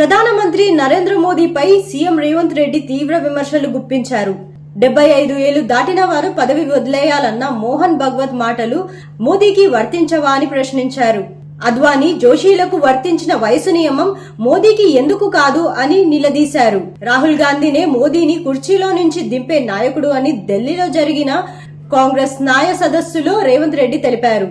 ప్రధానమంత్రి నరేంద్ర మోదీపై సీఎం రేవంత్ రెడ్డి తీవ్ర విమర్శలు గుప్పించారు. డెబ్బై ఐదు ఏళ్ళు దాటిన వారు పదవి వదిలేయాలన్న మోహన్ భగవత్ మాటలు మోదీకి వర్తించవా అని ప్రశ్నించారు. అద్వానీ జోషీలకు వర్తించిన వయసు నియమం మోదీకి ఎందుకు కాదు అని నిలదీశారు. రాహుల్ గాంధీనే మోదీని కుర్చీలో నుంచి దింపే నాయకుడు అని ఢిల్లీలో జరిగిన కాంగ్రెస్ న్యాయ సదస్సులో రేవంత్ రెడ్డి తెలిపారు.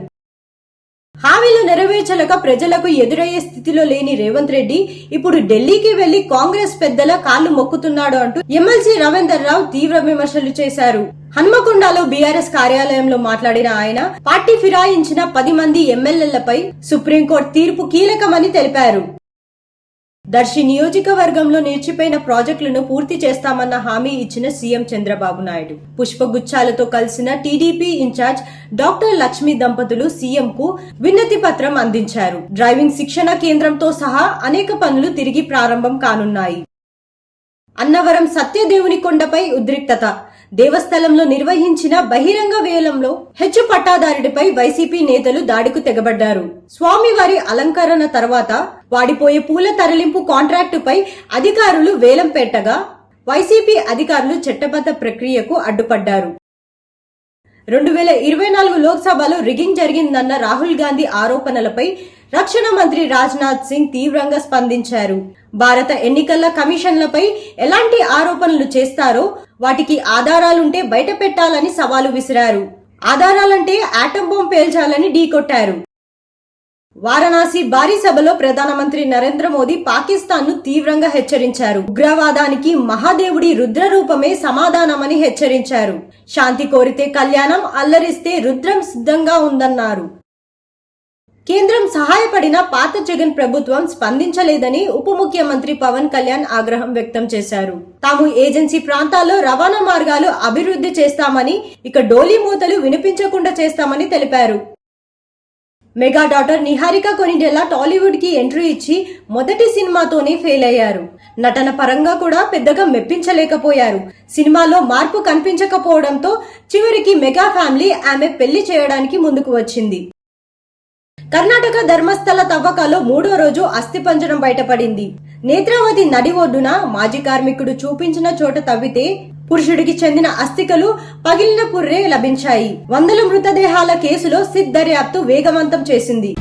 హామీలు నెరవేర్చలేక ప్రజలకు ఎదురయ్యే స్థితిలో లేని రేవంత్ రెడ్డి ఇప్పుడు ఢిల్లీకి వెళ్ళి కాంగ్రెస్ పెద్దల కాళ్ళు మొక్కుతున్నాడు అంటూ ఎమ్మెల్సీ రవీందర్ రావు తీవ్ర విమర్శలు చేశారు. హన్మకొండలో బీఆర్ఎస్ కార్యాలయంలో మాట్లాడిన ఆయన పార్టీ ఫిరాయించిన పది మంది ఎమ్మెల్యేలపై సుప్రీంకోర్టు తీర్పు కీలకమని తెలిపారు. దర్శి నియోజకవర్గంలో నిలిచిపోయిన ప్రాజెక్టులను పూర్తి చేస్తామన్న హామీ ఇచ్చిన సీఎం చంద్రబాబు నాయుడు. పుష్పగుచ్చాలతో కలిసిన టీడీపీ ఇన్ఛార్జ్ డాక్టర్ లక్ష్మి దంపతులు సీఎం కు విన్నతి పత్రం అందించారు. డ్రైవింగ్ శిక్షణ కేంద్రంతో సహా అనేక పనులు తిరిగి ప్రారంభం కానున్నాయి. అన్నవరం సత్యదేవుని కొండపై ఉద్రిక్తత దేవస్థలంలో నిర్వహించిన బహిరంగ వేలంలో హెచ్చు పట్టాదారుడిపై వైసీపీ నేతలు దాడికు తెగబడ్డారు. స్వామివారి అలంకరణ తర్వాత వాడిపోయే పూల తరలింపు కాంట్రాక్టుపై అధికారులు వేలం పెట్టగా వైసీపీ అధికారులు చట్టబద్ధ ప్రక్రియకు అడ్డుపడ్డారు. రెండు వేల ఇరవై నాలుగు లోక్సభలో రిగింగ్ జరిగిందన్న రాహుల్ గాంధీ ఆరోపణలపై రక్షణ మంత్రి రాజ్నాథ్ సింగ్ తీవ్రంగా స్పందించారు. భారత ఎన్నికల కమిషన్లపై ఎలాంటి ఆరోపణలు చేస్తారో వాటికి ఆధారాలుంటే బయట పెట్టాలని సవాలు విసిరారు. ఆధారాలంటే ఆటం బాంబ్ పేల్చాలని ఢీకొట్టారు వారణాసి భారీ సభలో ప్రధానమంత్రి నరేంద్ర మోదీ పాకిస్తాన్ను తీవ్రంగా హెచ్చరించారు. ఉగ్రవాదానికి మహాదేవుడి రుద్ర రూపమే సమాధానమని హెచ్చరించారు. శాంతి కోరితే కళ్యాణం అల్లరిస్తే రుద్రం సిద్ధంగా ఉందన్నారు. కేంద్రం సహాయపడిన పాత జగన్ ప్రభుత్వం స్పందించలేదని ఉప ముఖ్యమంత్రి పవన్ కళ్యాణ్ ఆగ్రహం వ్యక్తం చేశారు. తాము ఏజెన్సీ ప్రాంతాల్లో రవాణా మార్గాలు అభివృద్ధి చేస్తామని ఇక డోలీ మూతలు వినిపించకుండా చేస్తామని తెలిపారు. మెగా డాటర్ నిహారిక కొనిడెలా టాలీవుడ్కి ఎంట్రీ ఇచ్చి మొదటి సినిమాతోనే ఫెయిల్ అయ్యారు. నటన పరంగా కూడా పెద్దగా మెప్పించలేకపోయారు. సినిమాలో మార్పు కనిపించకపోవడంతో చివరికి మెగా ఫ్యామిలీ ఆమె పెళ్ళి చేయడానికి ముందుకు వచ్చింది. కర్ణాటక ధర్మస్థల తవ్వకాలో మూడో రోజు అస్థిపంజరం బయటపడింది. నేత్రావతి నడి ఒడ్డున మాజీ కార్మికుడు చూపించిన చోట తవ్వితే పురుషుడికి చెందిన అస్థికలు పగిలిన పుర్రే లభించాయి. వందల మృతదేహాల కేసులో సిద్ దర్యాప్తు వేగవంతం చేసింది.